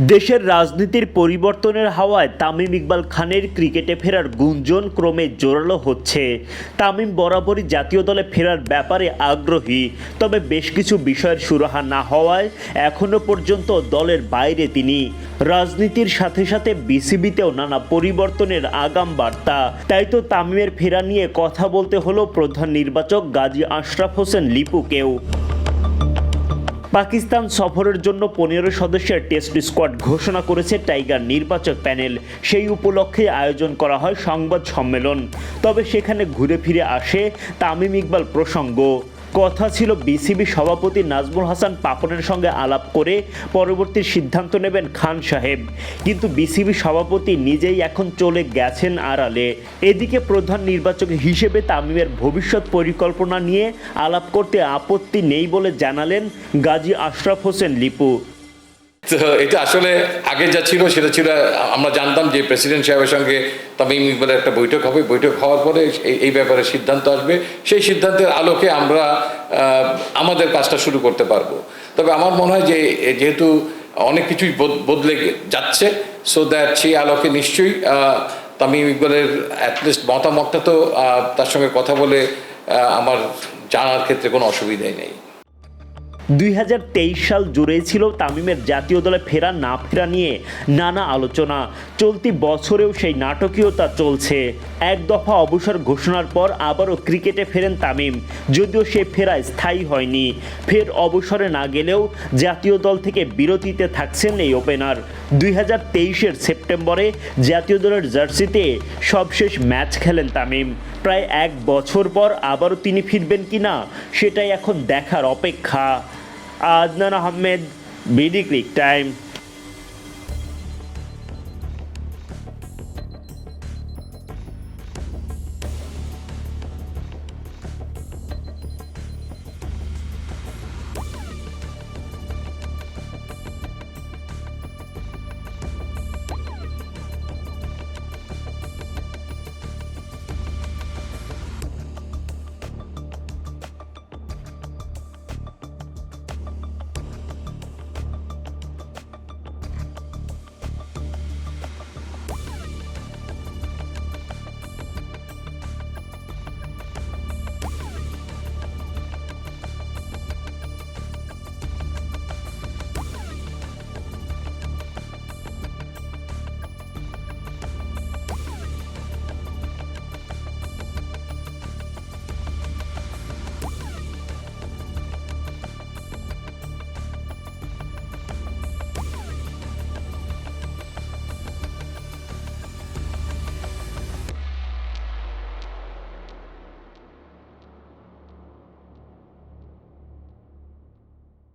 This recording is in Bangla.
দেশের রাজনীতির পরিবর্তনের হাওয়ায় তামিম ইকবাল খানের ক্রিকেটে ফেরার গুঞ্জন ক্রমে জোরালো হচ্ছে। তামিম বরাবরই জাতীয় দলে ফেরার ব্যাপারে আগ্রহী, তবে বেশ কিছু বিষয়ের সুরাহা না হওয়ায় এখনও পর্যন্ত দলের বাইরে তিনি। রাজনীতির সাথে সাথে বিসিবিতেও নানা পরিবর্তনের আগাম বার্তা। তাই তো তামিমের ফেরা নিয়ে কথা বলতে হলো প্রধান নির্বাচক গাজী আশরাফ হোসেন লিপুকেও। পাকিস্তান সফরের জন্য পনেরো সদস্যের টেস্ট স্কোয়াড ঘোষণা করেছে টাইগার নির্বাচক প্যানেল। সেই উপলক্ষে আয়োজন করা হয় সংবাদ সম্মেলন। তবে সেখানে ঘুরে ফিরে আসে তামিম ইকবাল প্রসঙ্গ। কথা ছিল বিসিবি সভাপতি নাজমুল হাসান পাপনের সঙ্গে আলাপ করে পরবর্তী সিদ্ধান্ত নেবেন খান সাহেব। কিন্তু বিসিবি সভাপতি নিজেই এখন চলে গেছেন আড়ালে। এদিকে প্রধান নির্বাচক হিসেবে তামিমের ভবিষ্যৎ পরিকল্পনা নিয়ে আলাপ করতে আপত্তি নেই বলে জানালেন গাজী আশরাফ হোসেন লিপু। তো এটা আসলে আগে যা ছিল, সেটা ছিল, আমরা জানতাম যে প্রেসিডেন্ট সাহেবের সঙ্গে তামিম ইকবালের একটা বৈঠক হবে। বৈঠক হওয়ার পরে এই- ব্যাপারে সিদ্ধান্ত আসবে। সেই সিদ্ধান্তের আলোকে আমরা আমাদের কাজটা শুরু করতে পারব। তবে আমার মনে হয় যে, যেহেতু অনেক কিছুই বদ- বদলে যাচ্ছে সো দ্যাট সেই আলোকে নিশ্চয়ই তামিম ইকবালের অ্যাটলিস্ট মতামতটা তো তার সঙ্গে কথা বলে আমার জানার ক্ষেত্রে কোনো অসুবিধাই নেই। দুই হাজার তেইশ সাল জুড়েই ছিল তামিমের জাতীয় দলে ফেরা না ফেরা নিয়ে নানা আলোচনা। চলতি বছরেও সেই নাটকীয়তা চলছে। এক দফা অবসর ঘোষণার পর আবারও ক্রিকেটে ফেরেন তামিম। যদিও সে ফেরা স্থায়ী হয়নি। ফের অবসরে না গেলেও জাতীয় দল থেকে বিরতিতে থাকছেন এই ওপেনার। দুই হাজার তেইশের সেপ্টেম্বরে জাতীয় দলের জার্সিতে সবশেষ ম্যাচ খেলেন তামিম। প্রায় এক বছর পর আবারও তিনি ফিরবেন কিনা, সেটাই এখন দেখার অপেক্ষা। Adnan Ahmed BD click time.